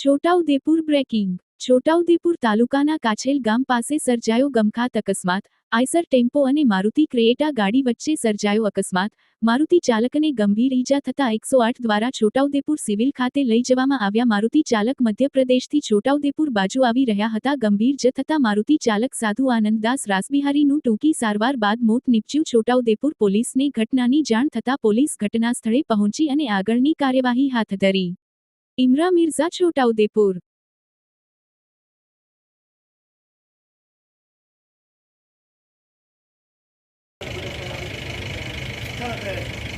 Chhota Udepur breaking. Chhota Udepur તાલુકાના કાછેલ ગામ પાસે સર્જાયો ગમખાત અકસ્માત. આઈસર ટેમ્પો અને મારુતિ ક્રેએટા ગાડી વચ્ચે સર્જાયો અકસ્માત. મારુતિ ચાલકને ગંભીર ઈજા થતાં એકસો આઠ દ્વારા છોટાઉદેપુર સિવિલ ખાતે લઈ જવામાં આવ્યા મારુતિ ચાલક મધ્યપ્રદેશથી છોટાઉદેપુર બાજુ આવી રહ્યા હતા. ગંભીર જ થતાં મારુતિ ચાલક સાધુ આનંદદાસ રાસબિહારીનું ટૂંકી સારવાર બાદ મોત નીપજ્યું. છોટાઉદેપુર પોલીસને ઘટનાની જાણ થતાં પોલીસ ઘટનાસ્થળે પહોંચી અને આગળની કાર્યવાહી હાથ ધરી. ઇમરા મિર્ઝા છોટાઉદેપુર Thank